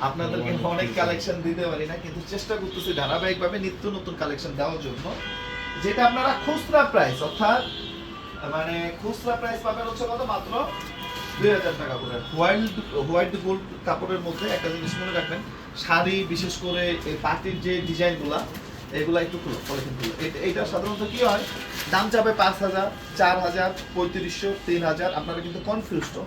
আপনাদেরকে অনেক কালেকশন দিতে পারি না কিন্তু চেষ্টা করতেছি ধারাবাহিকভাবে নিত্য নতুন কালেকশন দেওয়ার জন্য। যেটা আপনারা খুচরা প্রাইস অর্থাৎ মানে খুচরা প্রাইস পাবেন হচ্ছে কত মাত্র? দুই হাজার টাকা করে। হোয়াইট হোয়াইট গোল্ড কাপড়ের মধ্যে একটা জিনিস মনে রাখবেন শাড়ি বিশেষ করে এই পার্টির যে ডিজাইনগুলা এগুলা একটু খুলো পলিথিন খুলো। এটা- এইটা সাধারণত কি হয়? দাম যাবে পাঁচ হাজার চার হাজার পঁয়ত্রিশশো তিন হাজার আপনারা কিন্তু কনফিউজড হন।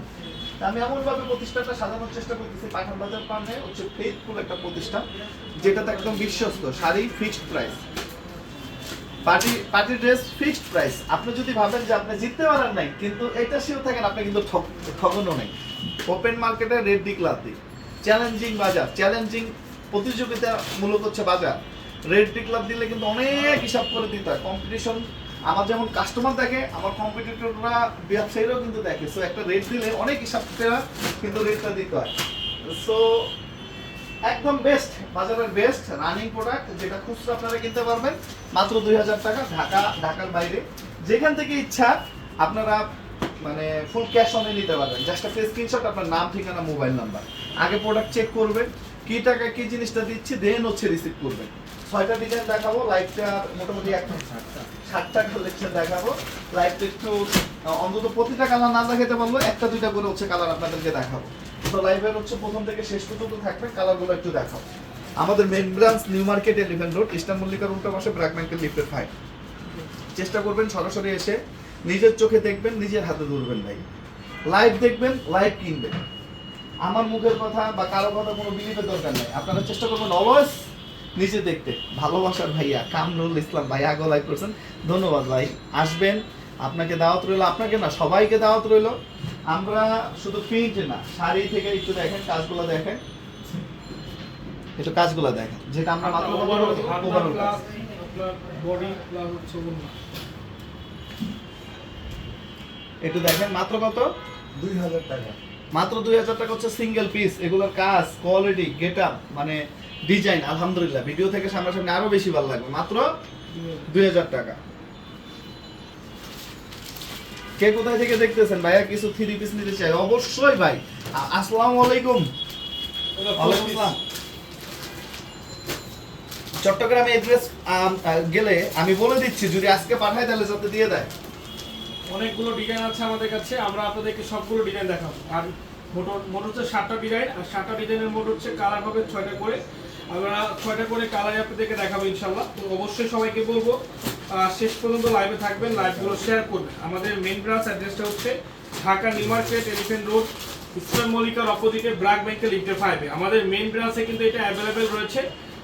আমি এমনভাবে প্রতিষ্ঠানটা সাজানোর চেষ্টা করতেছি, পাঠান বাজার পান্ডে হচ্ছে ফেথফুল একটা প্রতিষ্ঠান, যেটাতে একদম বিশ্বস্ত, sari fixed price party party dress fixed price আপনি যদি ভাবেন যে আপনি জিততে পারেন নাই, কিন্তু এটা শিওর থাকেন, আপনি কিন্তু ঠকানো নেই। ওপেন মার্কেটে রেড দিক লাভ দিক চ্যালেঞ্জিং বাজার চ্যালেঞ্জিং প্রতিযোগিতা মূলত হচ্ছে বাজার। রেড দিক লাভ দিলে কিন্তু অনেক হিসাব করে দিতে হয়। কম্পিটিশন আমার যেমন কাস্টমার দেখে, আমার কম্পিটিটররা ব্যবসায়ীরাও কিন্তু দেখে। সো একটা রেট দিলে অনেক হিসাব কিন্তু রেটটা দিতে হয়। সো একদম বেস্ট বাজারের বেস্ট রানিং প্রোডাক্ট যেটা খুচরা আপনারা কিনতে পারবেন, মাত্র দুই হাজার টাকা ঢাকা, ঢাকার বাইরে। যেখান থেকে ইচ্ছা আপনারা মানে ফুল ক্যাশ অনে নিতে পারবেন। জাস্ট একটা স্ক্রিনশট আপনার নাম, ঠিকানা মোবাইল নাম্বার আগে প্রোডাক্ট চেক করবেন, কি টাকা কি জিনিসটা দিচ্ছি দেন হচ্ছে রিসিভ করবেন। ছয়টা ডিজাইন দেখাবো লাইফটা মোটামুটি এখন সাতটা কালেকশন দেখাবো। লাইভটা একটু অন্তত প্রতিটা কালার না দেখাতে পারল একটা, দুইটা করে হচ্ছে কালার আপনাদেরকে দেখাবো। তো লাইভের হচ্ছে প্রথম থেকে শেষ পর্যন্ত থাকবে কালারগুলো একটু দেখাবো। আমাদের main branch New Market Elephant Road Eastern মল্লিকার উল্টা পাশে ব্র্যাক ব্যাংকের লিফটের ফাইভ চেষ্টা করবেন সরাসরি এসে, নিজের চোখে দেখবেন, নিজের হাতে ধরবেন ভাই। লাইভ দেখবেন লাইভ কিনবেন। আমার মুখের কথা বা কারও কথা কোনো বিলিভের দরকার নেই। আপনারা চেষ্টা করবেন অলওয়েজ নিজে দেখতে। ভালোবাসার ভাইয়া কামরুল ইসলাম ভাই আগে করছেন ধন্যবাদ ভাই। আসবেন আপনাকে দাওয়াত রইল আপনাকে না সবাইকে দাওয়াত রইল। আমরা শুধু প্রিন্ট না শাড়ি থেকে একটু দেখেন কাজগুলো দেখেন। একটু কাজগুলো দেখেন যেটা আমরা মাত্র overall- overall কাজ। বডি প্লাস হচ্ছে একটু দেখেন মাত্র কত? দুই হাজার টাকা। মাত্র দুই হাজার টাকা হচ্ছে সিঙ্গেল পিস এগুলোর কাজ কোয়ালিটি গেট মানে ডিজাইন আলহামদুলিল্লাহ। ভিডিও থেকে সামনাসামনি আরও বেশি ভালো লাগবে। মাত্র দুই হাজার টাকা। কে কোথায় থেকে দেখতেছেন? ভাইয়া কিছু থ্রি পিস নিতে চাই? অবশ্যই ভাই। আসসালামু আলাইকুম। আসসালাম। চট্টগ্রামে এড্রেস গেলে আমি বলে দিচ্ছি যদি আজকে পাঠায় তাহলে যাতে দিয়ে দেয়। অনেকগুলো ডিজাইন আছে আমাদের কাছে আমরা আপনাদেরকে সবগুলো ডিজাইন দেখাবো। আর মোট মোট হচ্ছে সাতটা ডিজাইন আর সাতটা ডিজাইনের মোট হচ্ছে কালার হবে ছয়টা করে। আমরা ছয়টা করে কালার আপনাদেরকে দেখাবো ইনশাল্লাহ তো অবশ্যই সবাইকে বলব শেষ পর্যন্ত লাইভে থাকবেন লাইভগুলো শেয়ার করবেন। আমাদের মেইন ব্রাঞ্চ অ্যাড্রেসটা হচ্ছে ঢাকা নিউ এলিফেন্ট রোড ইসলাম মল্লিকার অপোজিটে ব্র্যাক ব্যাংকের লিফটে ফাইভে আমাদের মেইন ব্রাঞ্চে কিন্তু এটা অ্যাভেলেবেল রয়েছে।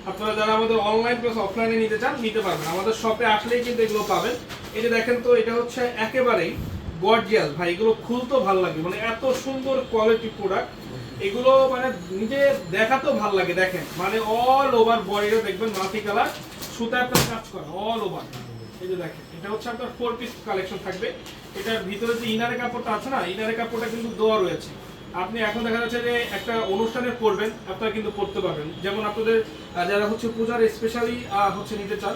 আপনারা যারা আমাদের অনলাইন প্লাস অফলাইনে নিতে চান, নিতে পারবেন। আমাদের শপে আসলেই কিন্তু এগুলো পাবেন। এটা দেখেন তো, এটা হচ্ছে একেবারেই গর্জিয়াস ভাই, এগুলো খুলতেও ভালো লাগে। মানে এত সুন্দর কোয়ালিটি প্রোডাক্ট এগুলো মানে নিজে দেখাতেও ভালো লাগে, দেখেন। মানে অল ওভার বডিটা দেখবেন মাল্টি কালার সুতা আপনার কাজ করা অল ওভার এই যে দেখেন, এটা হচ্ছে আপনার ফোর পিস কালেকশন থাকবে। এটার ভিতরে যে ইনারের কাপড়টা আছে না ইনারের কাপড়টা কিন্তু দেওয়া রয়েছে। আপনি এখন দেখা যাচ্ছে যে একটা অনুষ্ঠানে পরবেন, আপনারা কিন্তু পড়তে পারবেন। যেমন আপনাদের যারা হচ্ছে পূজার স্পেশালি হচ্ছে নিতে চান,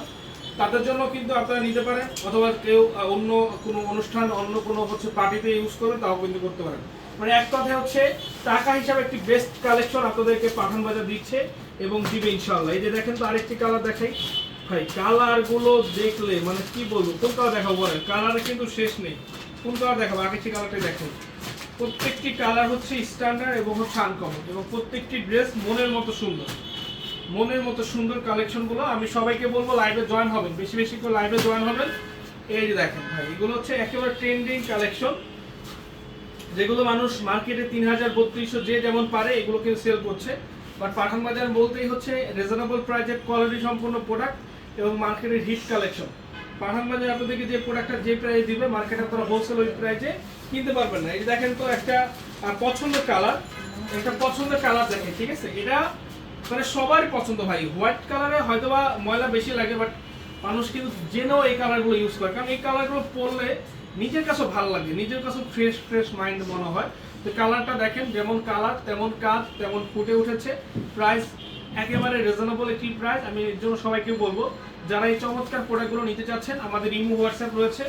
তাদের জন্য কিন্তু আপনারা নিতে পারেন, অথবা কেউ অন্য কোনো অনুষ্ঠান, অন্য কোনো হচ্ছে পার্টিতে ইউজ করবেন তাও কিন্তু করতে পারেন। মানে এক কথায় হচ্ছে, টাকা হিসাবে একটি বেস্ট কালেকশন আপনাদেরকে পাঠান বাজার দিচ্ছে এবং দিবে ইনশাল্লাহ এই যে দেখেন তো আরেকটি কালার দেখাই। ভাই কালারগুলো দেখলে মানে কি বলব, কোন কালার দেখাবো বলেন? কালার কিন্তু শেষ নেই। কোন কালার দেখাবো? আগের কালারটাই দেখেন। প্রত্যেকটি কালার হচ্ছে স্ট্যান্ডার্ড এবং হচ্ছে আনকমন এবং প্রত্যেকটি ড্রেস মনের মতো সুন্দর। মনের মতো সুন্দর কালেকশনগুলো আমি সবাইকে বলব লাইভে জয়েন হবেন। বেশি বেশি করে লাইভে জয়েন হবেন। এই যে দেখেন ভাই, এগুলো হচ্ছে একেবারে ট্রেন্ডিং কালেকশন যেগুলো মানুষ মার্কেটে তিন হাজার বত্রিশশো যে যেমন পারে, এগুলো কিন্তু সেল করছে। বাট পাঠান বাজার বলতেই হচ্ছে রিজনেবল প্রাইসের কোয়ালিটি সম্পূর্ণ প্রোডাক্ট এবং মার্কেটের হিট কালেকশন পাঠান বাজার আপনাদেরকে যে প্রোডাক্টটা যে প্রাইস দিবে মার্কেটে আপনারা হোলসেল ওই প্রাইসে কিনতে পারবেন না। এই দেখেন তো একটা পছন্দের কালার একটা পছন্দের কালার দেখেন, ঠিক আছে? এটা মানে সবার পছন্দ ভাই। হোয়াইট কালারে হয়তোবা ময়লা বেশি লাগে বাট মানুষ কিন্তু জেনেও এই কালারগুলো ইউজ করে। কারণ এই কালারগুলো পরলে নিজের কাছে ভালো লাগে, নিজের কাছে ফ্রেশ ফ্রেশ মাইন্ড মনে হয়। তো কালারটা দেখেন, যেমন কালার তেমন কাজ, তেমন ফুটে উঠেছে। প্রাইস একেবারে রিজনেবল একটি প্রাইস আমি এর জন্য সবাইকে বলব, যারা এই চমৎকার প্রোডাক্টগুলো নিতে চাচ্ছেন, আমাদের ইমো হোয়াটসঅ্যাপ রয়েছে,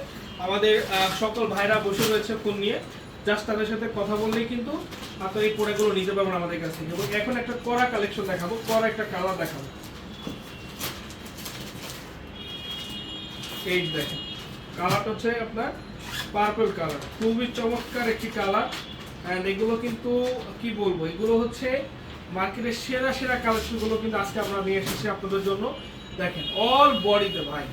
আমাদের সকল ভাইরা বসে রয়েছে ফোন নিয়ে। জাস্ট তাদের সাথে কথা বললেই কিন্তু আপনার এই প্রোডাক্টগুলো নিতে পারবেন আমাদের কাছ এবং এখন একটা কড়া কালেকশন দেখাবো, কড়া একটা কালার দেখাবো। এই দেখেন কালারটা হচ্ছে আপনার পার্পল কালার খুবই চমৎকার একটি কালার অ্যান্ড এগুলো কিন্তু, কি বলব, এগুলো হচ্ছে মার্কেটের সেরা সেরা কালেকশনগুলো কিন্তু আজকে আমরা নিয়ে এসেছি আপনাদের জন্য। দেখেন অল বডিতে ভাই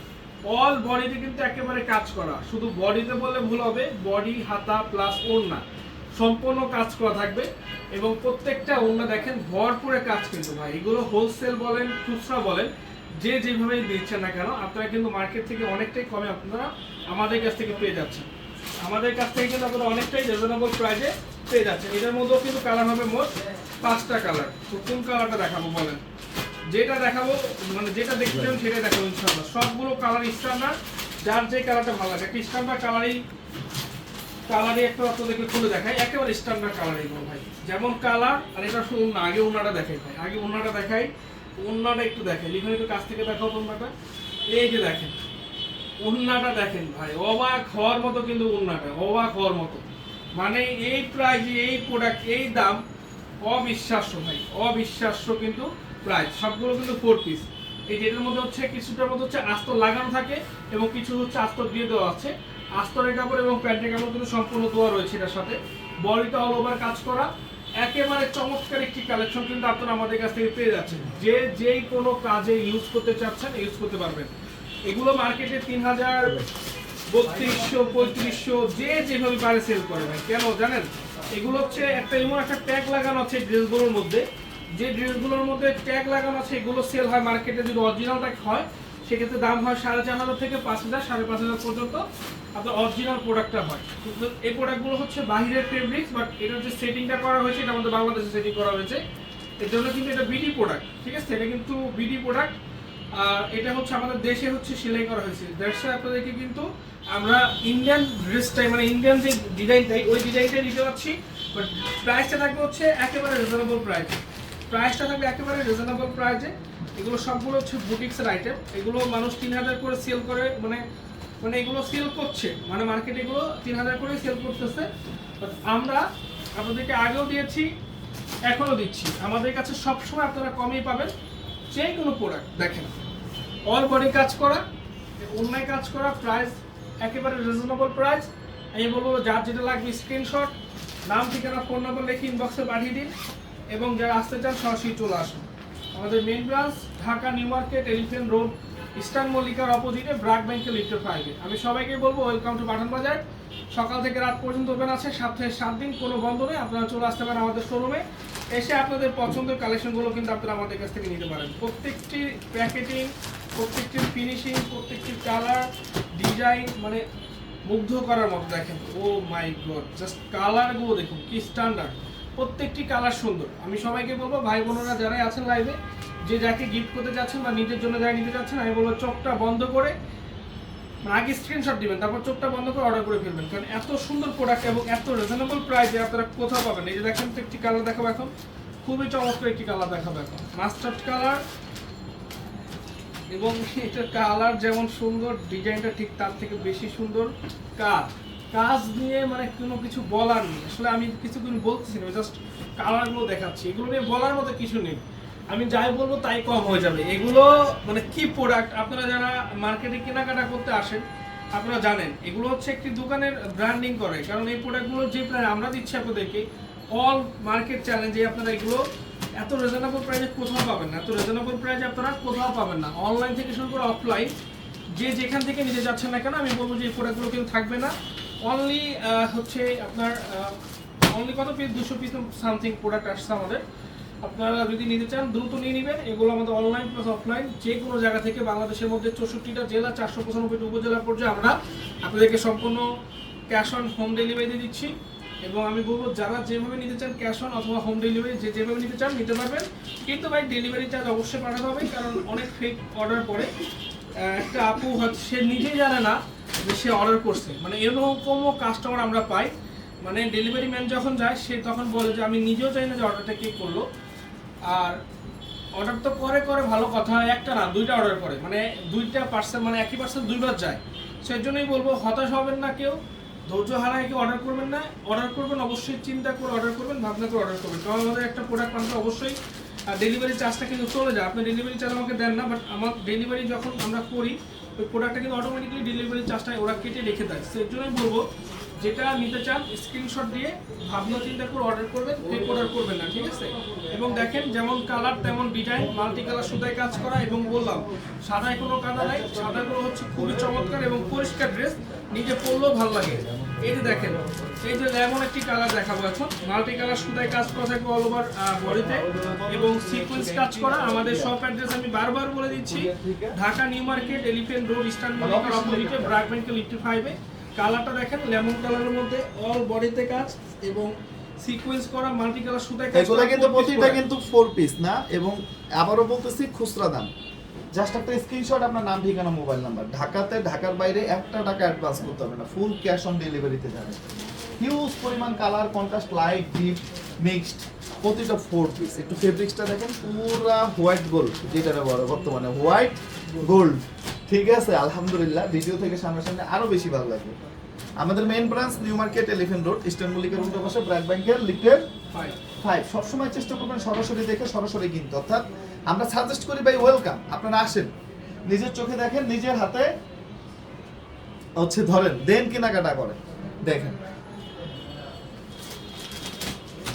অল বডিতে কিন্তু একেবারে কাজ করা, শুধু বডিতে বললে ভুল হবে বডি হাতা প্লাস ওড়না, সম্পূর্ণ কাজ করা থাকবে, এবং প্রত্যেকটা ওড়না দেখেন, ভরপুরে কাজ কিন্তু ভাই, এগুলো হোলসেল বলেন, খুচরা বলেন, যে যেভাবে দিচ্ছেন না কেন, আপনারা কিন্তু মার্কেট থেকে অনেকটাই কমে আপনারা আমাদের কাছ থেকে পেয়ে যাচ্ছেন। আমাদের কাছ থেকে কিন্তু আপনারা অনেকটাই রিজনেবল প্রাইসে পেয়ে যাচ্ছেন। এটার মধ্যেও কিন্তু কালার হবে মোট পাঁচটা কালার তো কোন কালারটা দেখাবো বলেন? যেটা দেখাবো মানে যেটা চান সেটাই দেখাবো ইনশাআল্লাহ। সবগুলো কালার স্ট্যান্ডার্ড যার যে কালারটা ভালো লাগে। একটা স্ট্যান্ডার্ড কালারই কালারই একটু আপনাদেরকে খুলে দেখাই। একেবারে স্ট্যান্ডার্ড কালার এগুলো ভাই। যেমন কালার আর এটা শুধু আগে ওনাটা দেখাই ভাই। আগে ওনাটা দেখাই ওনাটা একটু দেখাই। লিখন একটু কাছ থেকে দেখাও ওনাটা এই যে দেখেন ওন্নাটা দেখেন ভাই, অবাক হওয়ার মতো কিন্তু ওন্নাটা অবাক হওয়ার মতো। মানে এই প্রাইস এই প্রোডাক্ট এই দাম অবিশ্বাস্য ভাই, অবিশ্বাস্য কিন্তু প্রাইস সবগুলো কিন্তু ফোর পিস এই যেটার মধ্যে হচ্ছে, কিছুটার মধ্যে হচ্ছে আস্তর লাগানো থাকে এবং কিছু হচ্ছে আস্তর দিয়ে দেওয়া আছে। আস্তরের কাপড় এবং প্যান্টের কাপড় কিন্তু সম্পূর্ণ দেওয়া রয়েছে এটার সাথে। বডিটা অল ওভার কাজ করা। একেবারে চমৎকার একটি কালেকশন কিন্তু আপনারা আমাদের কাছ থেকে পেয়ে যাচ্ছেন। যে যেই কোনো কাজে ইউজ করতে চাচ্ছেন ইউজ করতে পারবেন। এগুলো মার্কেটে তিন হাজার বত্রিশশো, পঁয়ত্রিশশো, যে যেভাবে পারে সেল করে ভাই কেন জানেন? এগুলো হচ্ছে একটা এমন একটা ট্যাগ লাগানো আছে ড্রেসগুলোর মধ্যে। যে ড্রেসগুলোর মধ্যে ট্যাগ লাগানো আছে, এগুলো সেল হয় মার্কেটে যদি অরিজিনালটা হয়, সেক্ষেত্রে দাম হয় সাড়ে চার হাজার থেকে পাঁচ হাজার, সাড়ে পাঁচ হাজার পর্যন্ত আপনার অরিজিনাল প্রোডাক্টটা হয়। এই প্রোডাক্টগুলো হচ্ছে বাহিরের ফেব্রিক্স বাট এটার যে সেটিংটা করা হয়েছে, এটা আমাদের বাংলাদেশে সেটিং করা হয়েছে। এর জন্য কিন্তু এটা বিডি প্রোডাক্ট ঠিক আছে? এটা কিন্তু বিডি প্রোডাক্ট আর এটা হচ্ছে আমাদের দেশে হচ্ছে সেলাই করা হয়েছে। দ্যাটস আপনাদেরকে কিন্তু আমরা ইন্ডিয়ান ড্রেসটাই মানে ইন্ডিয়ান যে ডিজাইনটাই ওই ডিজাইনটাই দিতে পারছি বাট প্রাইসটা থাকবে হচ্ছে একেবারে রিজনেবল প্রাইস প্রাইসটা থাকবে একেবারে রিজনেবল প্রাইসে এগুলো সবগুলো হচ্ছে বুটিক্সের আইটেম এগুলো মানুষ তিন হাজার করে সেল করে মানে মানে এগুলো সেল করছে। মানে মার্কেটে এগুলো তিন হাজার করে সেল করতেছে। But আমরা আপনাদেরকে আগেও দিয়েছি, এখনও দিচ্ছি। আমাদের কাছে সবসময় আপনারা কমই পাবেন। যে কোনো প্রোডাক্ট দেখেন অল বডি কাজ করা, অন্যায় কাজ করা প্রাইস একেবারে রিজনেবল প্রাইস আমি বলব, যার যেটা লাগবে স্ক্রিনশট নাম, ঠিকানা ফোন নম্বর লিখে ইনবক্সে পাঠিয়ে দিন এবং যারা আসতে চান, সরাসরি চলে আসুন। আমাদের main branch Dhaka New Market Elephant Road Eastern মল্লিকার অপোজিটে ব্র্যাক ব্যাংকের লিফটের ফাইভে আমি সবাইকে বলব ওয়েলকাম টু পাঠান বাজার সকাল থেকে রাত পর্যন্ত ওপেন আছে। সপ্তাহে সাত দিন কোনো বন্ধ নেই আপনারা চলে আসতে পারেন আমাদের শোরুমে এসে আপনাদের পছন্দের কালেকশনগুলো কিন্তু আপনারা আমাদের কাছ থেকে নিতে পারেন। প্রত্যেকটি প্যাকেটিং প্রত্যেকটির ফিনিশিং প্রত্যেকটির কালার ডিজাইন মানে মুগ্ধ করার মতো দেখেন। ও মাই গড জাস্ট কালারগুলো দেখুন, কি স্ট্যান্ডার্ড প্রত্যেকটি কালার সুন্দর। আমি সবাইকে বলব, ভাই বোনেরা যারাই আছেন লাইভে যে যাকে গিফট করতে যাচ্ছেন বা নিজের জন্য যারা নিতে যাচ্ছেন, আমি বলব, চোখটা বন্ধ করে আগে স্ক্রিনশট দিবেন, তারপর চোখটা বন্ধ করে অর্ডার করে ফেলবেন। কারণ এত সুন্দর প্রোডাক্ট এবং এত রিজনেবল প্রাইসে আপনারা কোথাও পাবেন এই যে দেখেন তো একটি কালার দেখাবো এখন। খুবই চমৎকার একটি কালার দেখাবো এখন। মাস্টার্ড কালার এবং এটার কালার যেমন সুন্দর ডিজাইনটা ঠিক তার থেকে বেশি সুন্দর। কাজ কাজ নিয়ে মানে কোনো কিছু বলার নেই। আসলে আমি কিছু কিছু বলতেছি না জাস্ট কালারগুলো দেখাচ্ছি। এগুলো নিয়ে বলার মতো কিছু নেই। আমি যাই বলব তাই কম হয়ে যাবে। এগুলো মানে কি প্রোডাক্ট আপনারা যারা মার্কেটে কেনাকাটা করতে আসেন, আপনারা জানেন, এগুলো হচ্ছে একটি দোকানের ব্র্যান্ডিং করে। কারণ এই প্রোডাক্টগুলো যে প্রায় আমরা দিচ্ছি আপনাদেরকে অল মার্কেট চ্যালেঞ্জে আপনারা এগুলো এত রিজনেবল প্রাইসে কোথাও পাবেন না। এত রিজনেবল প্রাইসে আপনারা কোথাও পাবেন না। অনলাইন থেকে শুরু করে অফলাইন যে যেখান থেকে নিতে যাচ্ছেন না কেন, আমি বলব যে এই প্রোডাক্টগুলো কিন্তু থাকবে না। অনলি হচ্ছে আপনার অনলি কত? পিস দুশো পিস সামথিং প্রোডাক্ট আসছে আমাদের। আপনারা যদি নিতে চান, দ্রুত নিয়ে নেবেন। এগুলো আমাদের অনলাইন প্লাস অফলাইন যে কোনো জায়গা থেকে বাংলাদেশের মধ্যে চৌষট্টিটা জেলা, চারশো পঁচানব্বইটি উপজেলা পর্যায়ে আমরা আপনাদেরকে সম্পূর্ণ ক্যাশ অন হোম ডেলিভারি দিচ্ছি। এবং আমি বলব, যারা যেভাবে নিতে চান ক্যাশ অন অথবা হোম ডেলিভারি যে যেভাবে নিতে চান নিতে পারবেন। কিন্তু ভাই ডেলিভারি চার্জ অবশ্যই পাঠাতে হবে, কারণ অনেক ফেক অর্ডার করে একটা আপু হচ্ছে, সে নিজেই জানে না যে সে অর্ডার করছে। মানে এরকমও কাস্টমার আমরা পাই। মানে ডেলিভারি ম্যান যখন যায়, সে তখন বলে যে, আমি নিজেও চাই না যে অর্ডারটা কে করল। আর অর্ডার তো করে করে ভালো কথা, একটা না, দুইটা অর্ডার করে। মানে দুইটা পার্সেল মানে একই পার্সেল দুইবার যায়। সেই জন্যই বলব, হতাশ হবেন না কেউ, ধৈর্য হারায় কেউ অর্ডার করবেন না। অর্ডার করবেন, অবশ্যই চিন্তা করে অর্ডার করবেন, ভাবনা করে অর্ডার করবেন। কারণ আমাদের একটা প্রোডাক্ট আনতে অবশ্যই ডেলিভারি চার্জটা কিন্তু চলে যায়। আপনি ডেলিভারি চার্জ আমাকে দেন না বাট আমার ডেলিভারি যখন আমরা করি, ওই প্রোডাক্টটা কিন্তু অটোমেটিক্যালি ডেলিভারি চার্জটা ওরা কেটে রেখে দেয়। সেই জন্যই বলব যেটা নিতে চান স্ক্রিনশট দিয়ে ভাবনা চিন্তা করে অর্ডার করবেন ফেক অর্ডার করবেন না, ঠিক আছে? এবং দেখেন, যেমন কালার তেমন ডিজাইন মাল্টি কালার সুতায় কাজ করা এবং বললাম, সাদায় কোনো কাদা নাই, সাদাগুলো হচ্ছে খুবই চমৎকার এবং পরিষ্কার ড্রেস নিজে পরলেও ভালো লাগে। এই যে দেখেন, এই যে লেমন একটি কালার দেখাবো এখন। মাল্টি কালার সুতায় কাজ করা থাকবে অল ওভার বডিতে এবং সিকোয়েন্স কাজ করা। আমাদের শপ অ্যাড্রেস আমি বারবার বলে দিচ্ছি, Dhaka New Market Elephant Road Eastern মলিকার অপোজিটে লিফটি ফাইভে কালারটা দেখেন লেমন কালারের মধ্যে অল বডিতে কাজ এবং সিকোয়েন্স করা মাল্টি কালার সুতায় কাজ এগুলো কিন্তু প্রতিটা কিন্তু ফোর পিস না? এবং আবারও বলতেছি খুচরা দাম। জাস্ট একটা স্ক্রিনশট আপনার নাম ঠিকানা মোবাইল নাম্বার ঢাকাতে ঢাকার বাইরে একটা টাকা অ্যাডভান্স করতে হবে না। ফুল ক্যাশ অন ডেলিভারিতে যাবে। হিউজ পরিমাণ colour contrast light deep mixed প্রতিটা ফোর পিস একটু ফেব্রিক্সটা দেখেন পুরা হোয়াইট গোল্ড যেটা বড় বর্তমানে। হোয়াইট গোল্ড ঠিক আছে আলহামদুলিল্লাহ ভিডিও থেকে সামনাসামনি আরও বেশি ভালো লাগবে। আমাদের main branch New Market Elephant Road Eastern মল্লিকার উল্টো পাশে ব্র্যাক ব্যাংকের লিফটের। ফাইভ সবসময় চেষ্টা করবেন সরাসরি দেখে সরাসরি কিনতে। অর্থাৎ আমরা সাজেস্ট করি ভাই ওয়েলকাম আপনারা আসেন। নিজের চোখে দেখেন নিজের হাতে হচ্ছে ধরেন দেন কেনাকাটা করেন। দেখেন।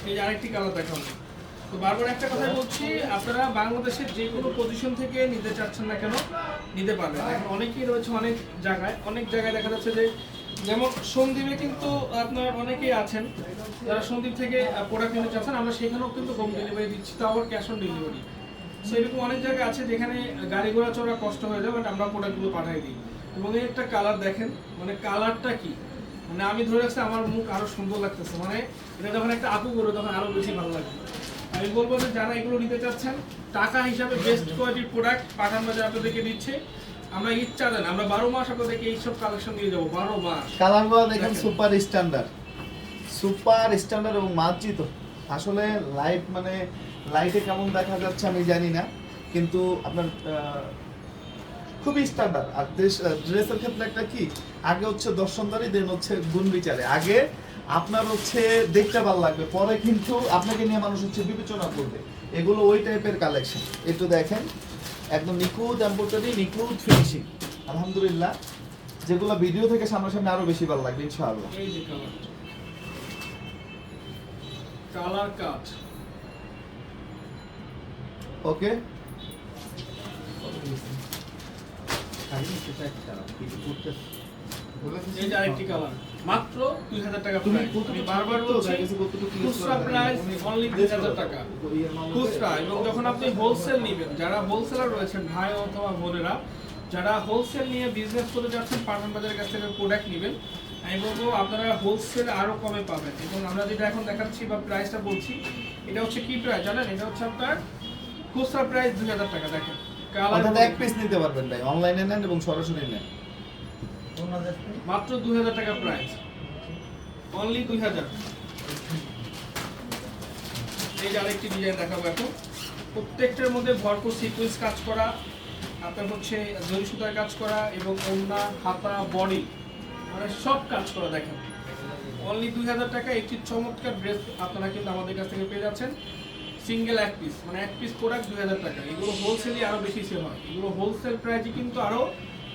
এই আরেকটি কালার দেখাবো তো বারবার একটা কথাই বলছি, আপনারা বাংলাদেশের যে কোনো পজিশন থেকে নিতে চাচ্ছেন না কেন, নিতে পারবেন এখন অনেকেই রয়েছে অনেক জায়গায় অনেক জায়গায় দেখা যাচ্ছে যে, যেমন সন্দীপে কিন্তু আপনার অনেকেই আছেন, যারা সন্দীপ থেকে প্রোডাক্ট নিতে চাচ্ছেন, আমরা সেখানেও কিন্তু হোম ডেলিভারি দিচ্ছি, তাও আবার ক্যাশ অন ডেলিভারি সো এরকম অনেক জায়গা আছে যেখানে গাড়ি ঘোড়া চড়া কষ্ট হয়ে যায় বাট আমরা প্রোডাক্টগুলো পাঠাই দিই। এবং এই একটা কালার দেখেন মানে কালারটা কি? মানে আমি ধরে রাখছি, আমার মুখ আরও সুন্দর লাগতেছে। মানে এটা যখন একটা আপু করবে তখন আরও বেশি ভালো লাগবে। আমি বলব যে যারা এগুলো নিতে চাচ্ছেন টাকা হিসাবে বেস্ট কোয়ালিটির প্রোডাক্ট পাঠান বাজার আপনাদেরকে দিচ্ছে। আমরা ইচ্ছা দেন আমরা বারো মাস আপনাদেরকে এইসব কালেকশন দিয়ে যাব বারো মাস। কালারগুলো দেখেন। Super standard. সুপার স্ট্যান্ডার্ড এবং মার্জিত। আসলে লাইট মানে লাইটে কেমন দেখা যাচ্ছে আমি জানি না কিন্তু আপনার খুবই স্ট্যান্ডার্ড। আর ড্রেসের ক্ষেত্রে একটা কি আগে হচ্ছে দর্শনদারি দেন হচ্ছে গুণ বিচারে আগে আপনার হচ্ছে দেখতে ভালো লাগবে। পরে কিন্তু আপনাকে নিয়ে মানুষ হচ্ছে বিবেচনা করবে। এগুলো ওই টাইপের কালেকশন একটু দেখেন। একদম নিখুঁত এম্ব্রয়ডারি নিখুঁত ফিনিশিং আলহামদুলিল্লাহ। যেগুলো ভিডিও থেকে সামনাসামনি আরও বেশি ভালো লাগবে ইনশাআল্লাহ। এই যে কালার কাট ওকে এই যে আরেকটি কালার মাত্র দুই হাজার টাকা তুমি বারবার বলছি খুচরা প্রাইস অনলি দুই হাজার টাকা। খুচরা এবং যখন আপনি হোলসেল নেবেন যারা হোলসেলার রয়েছেন ভাই অথবা বোনেরা যারা হোলসেল নিয়ে বিজনেস করে যাচ্ছেন পাঠান বাজারের কাছ থেকে প্রোডাক্ট নেবেন আমি বলব আপনারা হোলসেল আরও কমে পাবেন। এবং আমরা যেটা এখন দেখাচ্ছি বা প্রাইসটা বলছি এটা হচ্ছে কি প্রাইস জানেন এটা হচ্ছে আপনার খুচরা প্রাইস দুই হাজার টাকা দেখেন। এক পিস নিতে পারবেন ভাই। অনলাইনে নেন এবং সরাসরি নেন। মাত্র দুই হাজার টাকা প্রাইস অনলি দুই হাজার এই যে আরেকটি ডিজাইন দেখাবো এখন। প্রত্যেকটার মধ্যে ভরপুর সিকুয়েন্স কাজ করা, আপনার হচ্ছে জরি সুতার কাজ করা এবং ওড়না, হাতা বডি মানে সব কাজ করা দেখেন। অনলি দুই হাজার টাকা, একটি চমৎকার ড্রেস আপনারা কিন্তু আমাদের কাছ থেকে পেয়ে যাচ্ছেন। সিঙ্গেল এক পিস মানে এক পিস প্রোডাক্ট দুই হাজার টাকা। এগুলো হোলসেলই আরও বেশি সেল হয়। এগুলো হোলসেল প্রাইসে কিন্তু আরও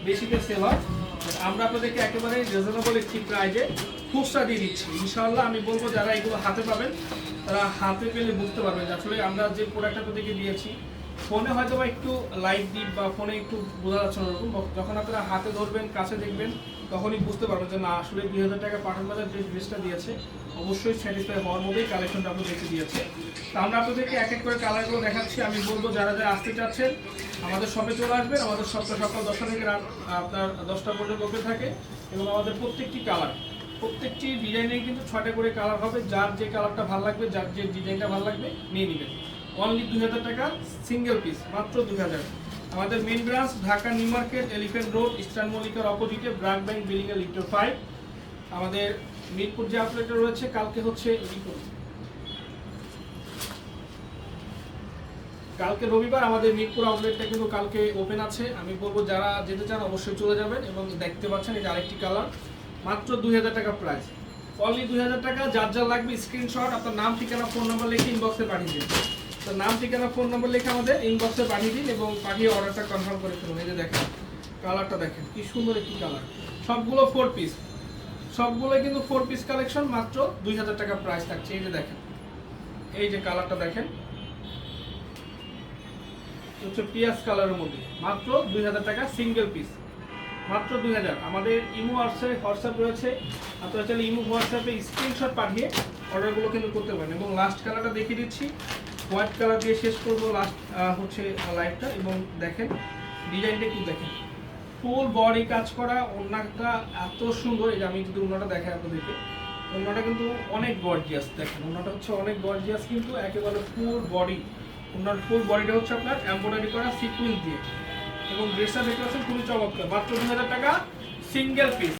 বেশিতে সেল হয়। আমরা আপনাদেরকে একেবারে রিজনেবল একটি প্রাইজে খুচরা দিয়ে দিচ্ছি। ইনশাআল্লাহ আমি বলব যারা এগুলো হাতে পাবেন, তারা হাতে পেলে বুঝতে পারবেন আসলে আমরা যে প্রোডাক্টটা আপনাদেরকে দিয়েছি, ফোনে হয়তো বা একটু লাইট ডিপ বা ফোনে একটু বোঝা যাচ্ছে ওরকম যখন আপনারা হাতে ধরবেন, কাছে দেখবেন, তখনই বুঝতে পারবেন যে না, আসলে দুই হাজার টাকা পাঠান বাজার যে ড্রেসটা দিয়েছে। অবশ্যই স্যাটিসফাই হওয়ার মধ্যেই কালেকশনটা আপনাদেরকে দিয়েছে তো আমরা আপনাদেরকে এক এক করে কালারগুলো দেখাচ্ছি। আমি বলব, যারা যারা আসতে চাচ্ছেন, আমাদের শপে চলে আসবেন। আমাদের শপটা সকাল দশটা থেকে রাত, আপনার দশটা পর্যন্ত ওপেন থাকে এবং আমাদের প্রত্যেকটি কালার প্রত্যেকটি ডিজাইনের কিন্তু ছয়টা করে কালার হবে। যার যে কালারটা ভালো লাগবে, যার যে ডিজাইনটা ভালো লাগবে, নিয়ে নেবেন। অনলি দুই হাজার টাকা সিঙ্গেল পিস মাত্র দুই হাজার। আমাদের main branch Dhaka New Market Elephant Road Eastern মল্লিকার অপোজিটে ব্রাক ব্যাংক বিল্ডিং লিফটার ফাইভ আমাদের মিরপুর যে আউটলেটটা রয়েছে, কালকে হচ্ছে মিরপুর। কালকে রবিবার আমাদের মিরপুর আউটলেটটা কিন্তু কালকে ওপেন আছে। আমি বলব, যারা যেতে চান অবশ্যই চলে যাবেন এবং দেখতে পাচ্ছেন যে আরেকটি কালার মাত্র দুই হাজার টাকা প্রাইস অনলি দুই হাজার টাকা, যার যার লাগবে স্ক্রিনশট আপনার নাম, ঠিকানা ফোন নাম্বার লিখে ইনবক্সে পাঠিয়ে দিন। তো নাম, ঠিকানা ফোন নাম্বার লিখে আমাদের ইনবক্সে পাঠিয়ে দিন এবং পাঠিয়ে অর্ডারটা কনফার্ম করে ফেলুন। এই যে দেখেন কালারটা দেখেন, কি সুন্দর একটি কালার সবগুলো ফোর পিস সবগুলো কিন্তু ফোর পিস কালেকশন মাত্র দুই হাজার টাকা প্রাইস থাকছে। এই যে দেখেন, এই যে কালারটা দেখেন হচ্ছে পিয়াজ কালারের মধ্যে। মাত্র দুই হাজার টাকা সিঙ্গেল পিস মাত্র দুই হাজার। আমাদের ইমো হোয়াটসঅ্যাপ হোয়াটসঅ্যাপ রয়েছে। আপনারা চাইলে ইমো, হোয়াটসঅ্যাপে স্ক্রিনশট পাঠিয়ে অর্ডারগুলো কিন্তু করতে পারেন। এবং লাস্ট কালারটা দেখিয়ে দিচ্ছি। হোয়াইট কালার দিয়ে শেষ করব লাস্ট হচ্ছে লাইটটা এবং দেখেন ডিজাইনটা একটু দেখেন। ফুল বডি কাজ করা ওনাটা এত সুন্দর, এই যে আমি যদি ওনাটা দেখাই আপনাদেরকে ওনাটা কিন্তু অনেক গর্জিয়াস দেখেন ওনাটা হচ্ছে অনেক গর্জিয়াস কিন্তু একেবারে ফুল বডি ওনার ফুল বডিটা হচ্ছে আপনার এমব্রয়ডারি করা সিকুয়েন্স দিয়ে, এবং ড্রেসটা দেখতে পাচ্ছেন খুবই চমৎকার, মাত্র দু হাজার টাকা সিঙ্গেল পিস